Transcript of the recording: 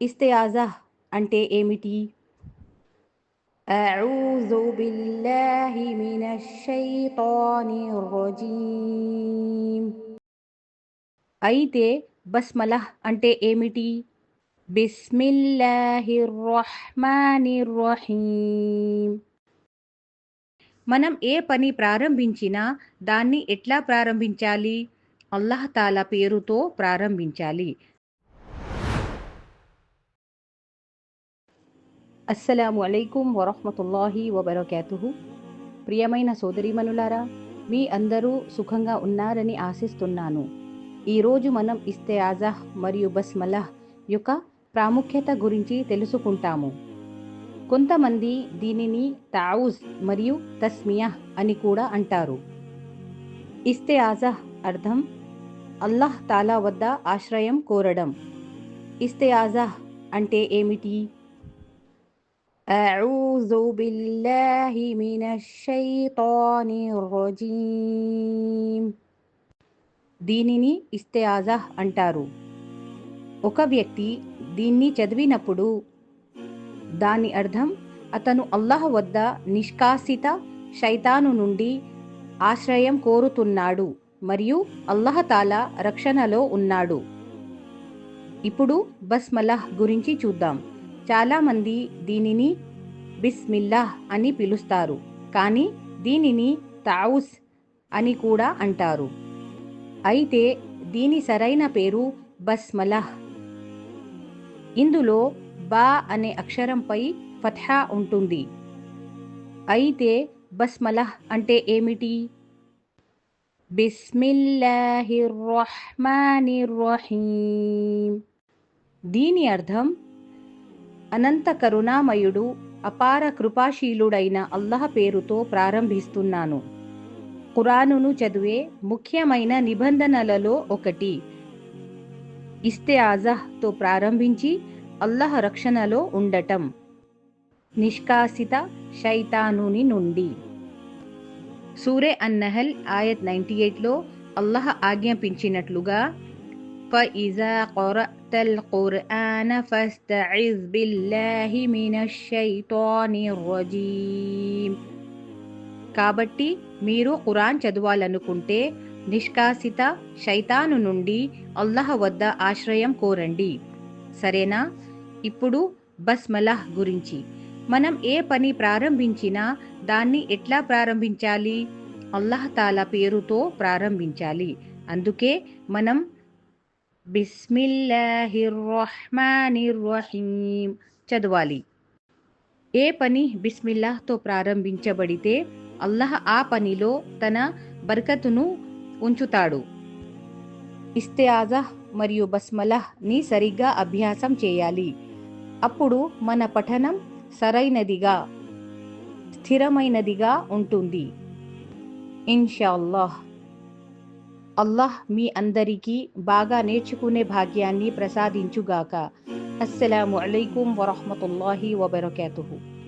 ఇస్తేయాజా అంటే ఏమిటి أعوذ بالله من الشيطان الرجيم అయితే బస్మలహ్ అంటే ఏమిటి బిస్మిల్లాహిర్ రహ్మానిర్ రహీం మనం ఏ పని ప్రారంభించినా దాన్ని ఎట్లా ప్రారంభించాలి అల్లాహ్ తాలా పేరుతో ప్రారంభించాలి అస్సలాము అలైకుం వరహమతుల్లాహి వబరకాతుహు. ప్రియమైన సోదరీమనులారా మీ అందరూ సుఖంగా ఉన్నారని ఆశిస్తున్నాను. ఈరోజు మనం ఇస్తేయాజహ్ మరియు బస్మలహ్ యొక్క ప్రాముఖ్యత గురించి తెలుసుకుంటాము. కొంతమంది దీనిని తావుజ్ మరియు తస్మియా అని కూడా అంటారు. ఇస్తేయాజహ్ అర్థం అల్లాహ్ తాలా వద్ద ఆశ్రయం కోరడం. ఇస్తేయాజహ్ అంటే ఏమిటి? أعوذ بالله من الشيطان الرجيم దీనిని ఇస్తేయాజహ్ అంటారు ఒక వ్యక్తి దీన్ని చదివినప్పుడు దాని అర్థం అతను అల్లాహ్ వద్ద నిష్కాసిత శైతాను నుండి ఆశ్రయం కోరుతున్నాడు మరియు అల్లహతాలా రక్షణలో ఉన్నాడు ఇప్పుడు బస్మలహ్ గురించి చూద్దాం చాలామంది దీనిని బిస్మిల్లాహ్ అని పిలుస్తారు కానీ దీనిని తావుస్ అని కూడా అంటారు. అయితే దీని సరైన పేరు బస్మలహ్. ఇందులో బా అనే అక్షరంపై ఫథా ఉంటుంది. అయితే బస్మలహ్ అంటే ఏమిటి? బిస్మిల్లాహిర్ రహ్మానిర్ రహీం దీని అర్థం అనంత కరుణామయుడు అపార కృపాశీలుడైన అల్లహ పేరుతో ప్రారంభిస్తున్నాను. ఖురానును చదివే ముఖ్యమైన నిబంధనలలో ఒకటి. ఇస్తేఆజహ్తో ప్రారంభించి అల్లహ రక్షణలో ఉండటం. నిష్కాసిత శైతానుని నుండి. సూరే అన్నహల్ ఆయత్ నైంటీ ఎయిట్లో అల్లహ ఆజ్ఞాపించినట్లుగా فإذا قرأت القرآن فاستعذ بالله من الشيطان الرجيم కాబట్టి మీరు ఖురాన్ చదవాలనుకుంటే నిష్కాసిత శైతాను నుండి అల్లహ వద్ద ఆశ్రయం కోరండి సరేనా ఇప్పుడు బస్మలహ్ గురించి మనం ఏ పని ప్రారంభించినా దాన్ని ఎట్లా ప్రారంభించాలి అల్లహ తాలా పేరుతో ప్రారంభించాలి అందుకే మనం బిస్మిల్లాహిర్రహ్మానిర్రహీం. చదవాలి. ఏ పని బిస్మిల్లాహ్తో ప్రారంభించబడితే అల్లాహ్ ఆ పనిలో తన బర్కతును ఉంచుతాడు. ఇస్తేఆజహ్ మరియు బస్మలహ్ని సరిగ్గా అభ్యాసం చేయాలి. అప్పుడు మన పఠనం సరైనదిగా స్థిరమైనదిగా ఉంటుంది. ఇన్షాల్లాహ్. అల్లాహ్ మీ అందరికీ బాగా నేర్చుకునే భాగ్యాన్ని ప్రసాదించుగాక. అస్సలాము అలైకుం వరహమతుల్లాహి వబర్కాతుహు.